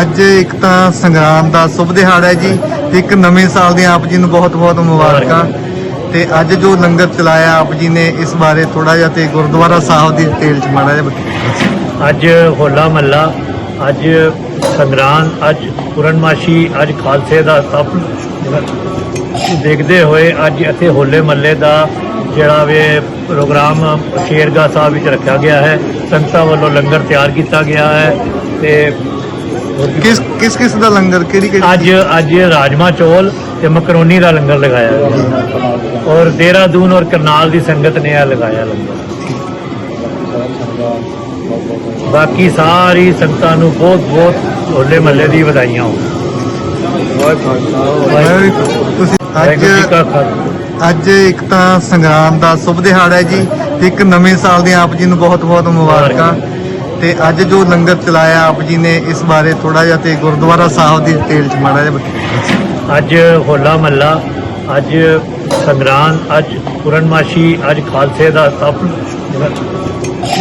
ਅੱਜ ਇੱਕ ਤਾਂ ਸੰਗਰਾਮ ਦਾ ਸ਼ੁਭ ਦਿਹਾੜਾ ਹੈ ਜੀ। ਤੇ ਇੱਕ ਨਵੇਂ ਸਾਲ ਦੀਆਂ ਆਪ ਜੀ ਨੂੰ ਬਹੁਤ-ਬਹੁਤ ਮੁਬਾਰਕਾਂ। ਤੇ ਅੱਜ ਜੋ ਲੰਗਰ ਚਲਾਇਆ ਆਪ ਜੀ ਨੇ ਇਸ ਬਾਰੇ ਥੋੜਾ ਜਿਹਾ ਤੇ ਗੁਰਦੁਆਰਾ ਸਾਹਿਬ ਦੀ ਡਿਟੇਲ ਚ ਮਾੜਾ ਜਿਹਾ ਅੱਜ ਹੋਲਾ ਮਹੱਲਾ ਅੱਜ ਸੰਗਰਾਂਦ ਅੱਜ ਪੂਰਨਮਾਸ਼ੀ ਅੱਜ ਖਾਲਸੇ ਦਾ ਸਥਾਪਨ ਦੇਖਦੇ ਹੋਏ ਅੱਜ ਇੱਥੇ ਹੋਲੇ ਮਹੱਲੇ ਦਾ ਜਿਹੜਾ ਵੇ ਪ੍ਰੋਗਰਾਮ ਸ਼ੇਰਗਾ ਸਾਹਿਬ ਵਿੱਚ ਰੱਖਿਆ ਗਿਆ ਹੈ ਸੰਗਤਾਂ ਵੱਲੋਂ ਲੰਗਰ ਤਿਆਰ ਕੀਤਾ ਗਿਆ ਹੈ ਤੇ ਕਿਸ ਕਿਸ ਕਿਸ ਦਾ ਲੰਗਰ ਕਿਹੜੀ ਕਿਹੜੀ ਅੱਜ ਅੱਜ ਰਾਜਮਾ ਚੌਲ ਤੇ ਮਕਰੋਨੀ ਦਾ ਲੰਗਰ ਲਗਾਇਆ ਹੈ ਔਰ ਦੇਹਰਾਦੂਨ ਔਰ ਕਰਨਾਲ ਦੀ ਸੰਗਤ ਨੇ ਇਹ ਲਗਾਇਆ ਲੰਗਰ। ਬਾਕੀ ਸਾਰੀ ਸੰਗਤਾਂ ਨੂੰ ਬਹੁਤ ਬਹੁਤ ਹੋਲੇ ਮਹੱਲੇ ਦੀ ਵਧਾਈਆਂ ਹੋਣ। ਵਾਹਿਗੁਰੂ- ਤੁਸੀਂ ਅੱਜ ਅੱਜ ਇੱਕ ਤਾਂ ਸੰਗਰਾਮ ਦਾ ਸ਼ੁਭ ਦਿਹਾੜਾ ਹੈ ਜੀ। ਤੇ ਇੱਕ ਨਵੇਂ ਸਾਲ ਦੀਆਂ ਆਪ ਜੀ ਨੂੰ ਬਹੁਤ-ਬਹੁਤ ਮੁਬਾਰਕਾਂ। ਤੇ ਅੱਜ ਜੋ ਲੰਗਰ ਚਲਾਇਆ ਆਪ ਜੀ ਨੇ, ਇਸ ਬਾਰੇ ਥੋੜਾ ਜਿਹਾ ਤੇ ਗੁਰਦੁਆਰਾ ਸਾਹਿਬ ਦੀ ਡਿਟੇਲ ਚ ਮਾੜਾ ਜਿਹਾ ਅੱਜ ਹੋਲਾ ਮਹੱਲਾ, ਅੱਜ ਸੰਗਰਾਂਦ, ਅੱਜ ਪੂਰਨਮਾਸ਼ੀ, ਅੱਜ ਖਾਲਸੇ ਦਾ ਸਥਾਪਨ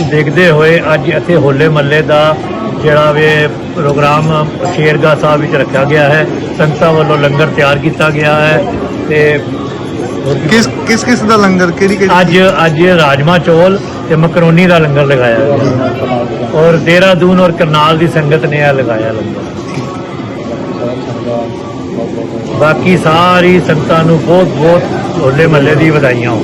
ਦੇਖਦੇ ਹੋਏ ਅੱਜ ਇੱਥੇ ਹੋਲੇ ਮਹੱਲੇ ਦਾ ਜਿਹੜਾ ਵੇ ਪ੍ਰੋਗਰਾਮ ਸ਼ੇਰਗਾ ਸਾਹਿਬ ਵਿੱਚ ਰੱਖਿਆ ਗਿਆ ਹੈ। ਸੰਗਤਾਂ ਵੱਲੋਂ ਲੰਗਰ ਤਿਆਰ ਕੀਤਾ ਗਿਆ ਹੈ ਤੇ ਕਿਸ ਕਿਸ ਕਿਸ ਦਾ ਲੰਗਰ ਕਿਹੜੀ ਕਿਹੜੀ ਅੱਜ ਅੱਜ ਰਾਜਮਾ ਚੌਲ ਤੇ ਮਕਰੋਨੀ ਦਾ ਲੰਗਰ ਲਗਾਇਆ ਹੈ ਔਰ ਦੇਹਰਾਦੂਨ ਔਰ ਕਰਨਾਲ ਦੀ ਸੰਗਤ ਨੇ ਇਹ ਲਗਾਇਆ ਲੰਗਰ। ਬਾਕੀ ਸਾਰੀ ਸੰਗਤਾਂ ਨੂੰ ਬਹੁਤ ਬਹੁਤ ਹੋਲੇ ਮਹੱਲੇ ਦੀ ਵਧਾਈਆਂ ਹੋਣ।